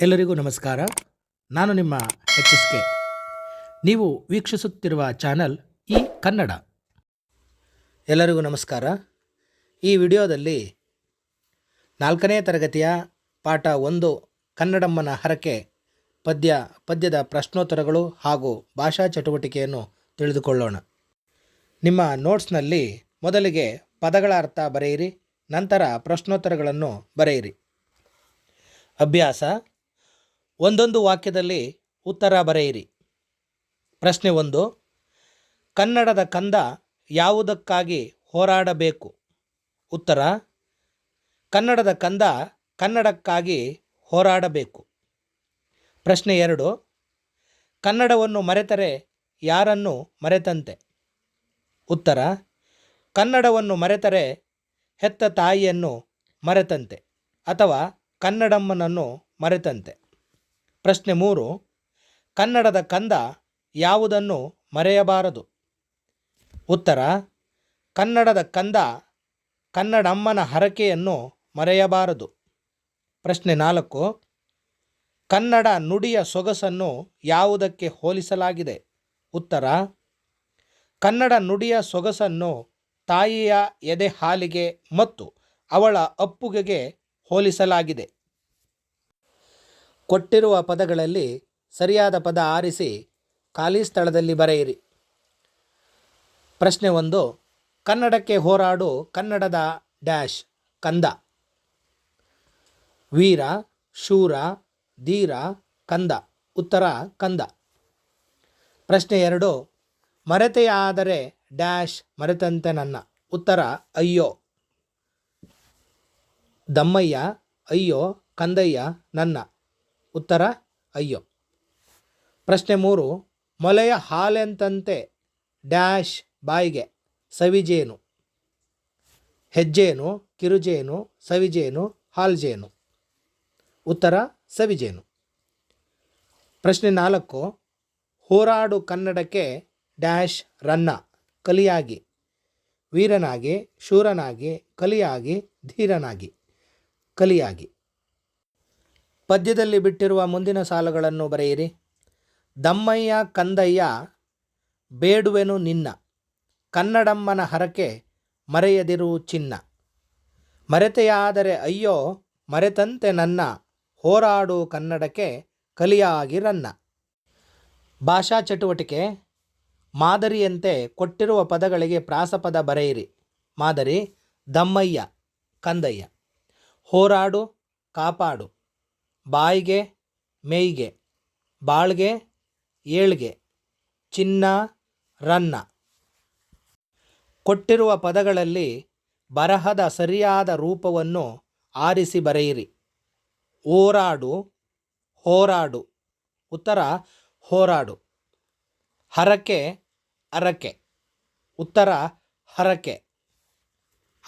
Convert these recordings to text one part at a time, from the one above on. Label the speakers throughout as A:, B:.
A: ಎಲ್ಲರಿಗೂ ನಮಸ್ಕಾರ. ನಾನು ನಿಮ್ಮ ಎಚ್ ಎಸ್ ಕೆ ನೀವು ವೀಕ್ಷಿಸುತ್ತಿರುವ ಚಾನಲ್ ಈ ಕನ್ನಡ. ಎಲ್ಲರಿಗೂ ನಮಸ್ಕಾರ. ಈ ವಿಡಿಯೋದಲ್ಲಿ ನಾಲ್ಕನೇ ತರಗತಿಯ ಪಾಠ ಒಂದು, ಕನ್ನಡಮ್ಮನ ಹರಕೆ, ಪದ್ಯ, ಪದ್ಯದ ಪ್ರಶ್ನೋತ್ತರಗಳು ಹಾಗೂ ಭಾಷಾ ಚಟುವಟಿಕೆಯನ್ನು ತಿಳಿದುಕೊಳ್ಳೋಣ. ನಿಮ್ಮ ನೋಟ್ಸ್ನಲ್ಲಿ ಮೊದಲಿಗೆ ಪದಗಳ ಅರ್ಥ ಬರೆಯಿರಿ, ನಂತರ ಪ್ರಶ್ನೋತ್ತರಗಳನ್ನು ಬರೆಯಿರಿ. ಅಭ್ಯಾಸ ಒಂದೊಂದು ವಾಕ್ಯದಲ್ಲಿ ಉತ್ತರ ಬರೆಯಿರಿ. ಪ್ರಶ್ನೆ ಒಂದು, ಕನ್ನಡದ ಕಂದ ಯಾವುದಕ್ಕಾಗಿ ಹೋರಾಡಬೇಕು? ಉತ್ತರ, ಕನ್ನಡದ ಕಂದ ಕನ್ನಡಕ್ಕಾಗಿ ಹೋರಾಡಬೇಕು. ಪ್ರಶ್ನೆ ಎರಡು, ಕನ್ನಡವನ್ನು ಮರೆತರೆ ಯಾರನ್ನು ಮರೆತಂತೆ? ಉತ್ತರ, ಕನ್ನಡವನ್ನು ಮರೆತರೆ ಹೆತ್ತ ತಾಯಿಯನ್ನು ಮರೆತಂತೆ ಅಥವಾ ಕನ್ನಡಮ್ಮನನ್ನು ಮರೆತಂತೆ? ಪ್ರಶ್ನೆ ಮೂರು, ಕನ್ನಡದ ಕಂದ ಯಾವುದನ್ನು ಮರೆಯಬಾರದು? ಉತ್ತರ, ಕನ್ನಡದ ಕಂದ ಕನ್ನಡಮ್ಮನ ಹರಕೆಯನ್ನು ಮರೆಯಬಾರದು. ಪ್ರಶ್ನೆ ನಾಲ್ಕು, ಕನ್ನಡ ನುಡಿಯ ಸೊಗಸನ್ನು ಯಾವುದಕ್ಕೆ ಹೋಲಿಸಲಾಗಿದೆ? ಉತ್ತರ, ಕನ್ನಡ ನುಡಿಯ ಸೊಗಸನ್ನು ತಾಯಿಯ ಎದೆ ಹಾಲಿಗೆ ಮತ್ತು ಅವಳ ಅಪ್ಪುಗೆಗೆ ಹೋಲಿಸಲಾಗಿದೆ. ಕೊಟ್ಟಿರುವ ಪದಗಳಲ್ಲಿ ಸರಿಯಾದ ಪದ ಆರಿಸಿ ಖಾಲಿ ಸ್ಥಳದಲ್ಲಿ ಬರೆಯಿರಿ. ಪ್ರಶ್ನೆ ಒಂದು, ಕನ್ನಡಕ್ಕೆ ಹೋರಾಡು, ಕನ್ನಡದ ಡ್ಯಾಶ್, ಕಂದ. ವೀರ, ಶೂರ, ಧೀರ, ಕಂದ. ಉತ್ತರ, ಕಂದ. ಪ್ರಶ್ನೆ ಎರಡು ಮರೆತೆಯಾದರೆ ಡ್ಯಾಶ್ ಮರೆತಂತೆ ನನ್ನ. ಉತ್ತರ, ಅಯ್ಯೋ. ದಮ್ಮಯ್ಯ, ಅಯ್ಯೋ, ಕಂದಯ್ಯ, ನನ್ನ. ಉತ್ತರ, ಅಯ್ಯೋ. ಪ್ರಶ್ನೆ ಮೂರು, ಮೊಲೆಯ ಹಾಲೆಂತಂತೆ ಡ್ಯಾಶ್ ಬಾಯಿಗೆ ಸವಿಜೇನು? ಹೆಜ್ಜೇನು, ಕಿರುಜೇನು, ಸವಿಜೇನು, ಹಾಲ್ಜೇನು? ಉತ್ತರ, ಸವಿಜೇನು. ಪ್ರಶ್ನೆ ನಾಲ್ಕು, ಹೋರಾಡು ಕನ್ನಡಕ್ಕೆ ಡ್ಯಾಶ್ ರನ್ನ, ಕಲಿಯಾಗಿ. ವೀರನಾಗಿ, ಶೂರನಾಗಿ, ಕಲಿಯಾಗಿ, ಧೀರನಾಗಿ, ಕಲಿಯಾಗಿ. ಪದ್ಯದಲ್ಲಿ ಬಿಟ್ಟಿರುವ ಮುಂದಿನ ಸಾಲುಗಳನ್ನು ಬರೆಯಿರಿ. ದಮ್ಮಯ್ಯ ಕಂದಯ್ಯ, ಬೇಡುವೆನು ನಿನ್ನ, ಕನ್ನಡಮ್ಮನ ಹರಕೆ ಮರೆಯದಿರು ಚಿನ್ನ. ಮರೆತೆಯಾದರೆ ಅಯ್ಯೋ, ಮರೆತಂತೆ ನನ್ನ, ಹೋರಾಡು ಕನ್ನಡಕ್ಕೆ ಕಲಿಯಾಗಿರನ್ನ ಭಾಷಾ ಚಟುವಟಿಕೆ, ಮಾದರಿಯಂತೆ ಕೊಟ್ಟಿರುವ ಪದಗಳಿಗೆ ಪ್ರಾಸಪದ ಬರೆಯಿರಿ. ಮಾದರಿ, ದಮ್ಮಯ್ಯ, ಕಂದಯ್ಯ. ಹೋರಾಡು, ಕಾಪಾಡು. ಬಾಯಿಗೆ ಮೇಯ್ಗೆ, ಬಾಳ್ಗೆ ಏಳ್ಗೆ, ಚಿನ್ನ ರನ್ನ. ಕೊಟ್ಟಿರುವ ಪದಗಳಲ್ಲಿ ಬರಹದ ಸರಿಯಾದ ರೂಪವನ್ನು ಆರಿಸಿ ಬರೆಯಿರಿ. ಓರಾಡು, ಹೋರಾಡು. ಉತ್ತರ, ಹೋರಾಡು. ಹರಕೆ, ಅರಕೆ. ಉತ್ತರ, ಹರಕೆ.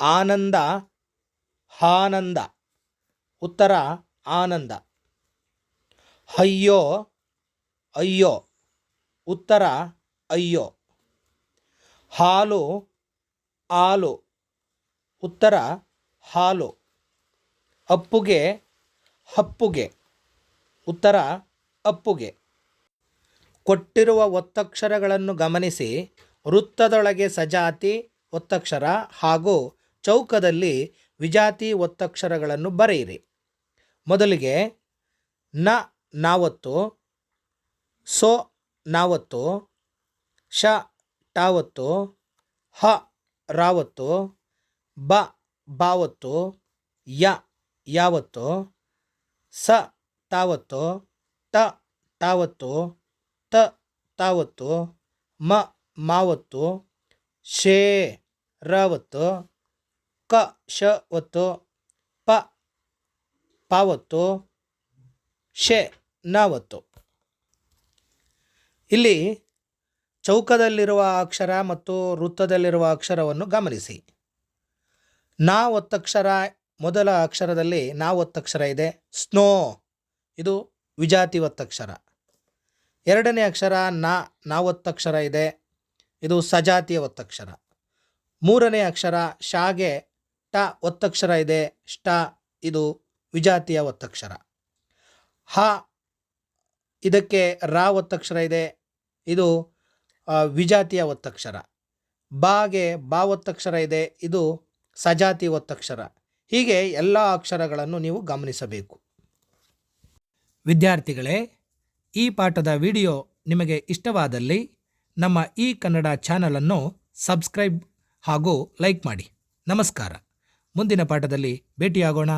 A: ಆನಂದ, ಹಾನಂದ. ಉತ್ತರ ಆನಂದ. ಅಯ್ಯೋ ಅಯ್ಯೋ, ಉತ್ತರ ಅಯ್ಯೋ. ಹಾಲು ಹಾಲು, ಉತ್ತರ ಹಾಲು. ಅಪ್ಪುಗೆ ಹಪ್ಪುಗೆ ಉತ್ತರ ಅಪ್ಪುಗೆ. ಕೊಟ್ಟಿರುವ ಒತ್ತಕ್ಷರಗಳನ್ನು ಗಮನಿಸಿ, ವೃತ್ತದೊಳಗೆ ಸಜಾತಿ ಒತ್ತಕ್ಷರ ಹಾಗೂ ಚೌಕದಲ್ಲಿ ವಿಜಾತಿ ಒತ್ತಕ್ಷರಗಳನ್ನು ಬರೆಯಿರಿ. ಮೊದಲಿಗೆ ನ ನಾವತ್ತು, ಸೋ ನಾವತ್ತು ಶ ಟಾವತ್ತು, ಹ ರಾವತ್ತು, ಬ ಬಾವತ್ತು, ಯ ಯಾವತ್ತು, ಸ ತಾವತ್ತು ಟ ತಾವತ್ತು, ತ ತಾವತ್ತು, ಮ ಮಾವತ್ತು, ಶೇ ರಾವತ್ತು, ಕ ಶ ಪಾವತ್ತು, ಶೆ, ನಾವತ್ತು. ಇಲ್ಲಿ ಚೌಕದಲ್ಲಿರುವ ಅಕ್ಷರ ಮತ್ತು ವೃತ್ತದಲ್ಲಿರುವ ಅಕ್ಷರವನ್ನು ಗಮನಿಸಿ. ನಾ ಒತ್ತಕ್ಷರ ಮೊದಲ ಅಕ್ಷರದಲ್ಲಿ ನಾ ಒತ್ತಕ್ಷರ ಇದೆ. ಸ್ನೋ, ಇದು ವಿಜಾತಿ ಒತ್ತಕ್ಷರ ಎರಡನೇ ಅಕ್ಷರ, ನಾ ನಾ ಒತ್ತಕ್ಷರ ಇದೆ. ಇದು ಸಜಾತಿಯ ಒತ್ತಕ್ಷರ ಮೂರನೇ ಅಕ್ಷರ ಶಾಗೆ ಟ ಒತ್ತಕ್ಷರ ಇದೆ. ಷ್ಟ, ಇದು ವಿಜಾತಿಯ ಒತ್ತಕ್ಷರ. ಹ, ಇದಕ್ಕೆ ರಾ ಒತ್ತಕ್ಷರ ಇದೆ. ಇದು ವಿಜಾತಿಯ ಒತ್ತಕ್ಷರ. ಬಾಗೆ ಬಾ ಒತ್ತಕ್ಷರ ಇದೆ. ಇದು ಸಜಾತಿ ಒತ್ತಕ್ಷರ. ಹೀಗೆ ಎಲ್ಲ ಅಕ್ಷರಗಳನ್ನು ನೀವು ಗಮನಿಸಬೇಕು. ವಿದ್ಯಾರ್ಥಿಗಳೇ, ಈ ಪಾಠದ ವಿಡಿಯೋ ನಿಮಗೆ ಇಷ್ಟವಾದಲ್ಲಿ ನಮ್ಮ ಈ ಕನ್ನಡ ಚಾನಲನ್ನು ಸಬ್ಸ್ಕ್ರೈಬ್ ಹಾಗೂ ಲೈಕ್ ಮಾಡಿ. ನಮಸ್ಕಾರ. ಮುಂದಿನ ಪಾಠದಲ್ಲಿ ಭೇಟಿಯಾಗೋಣ.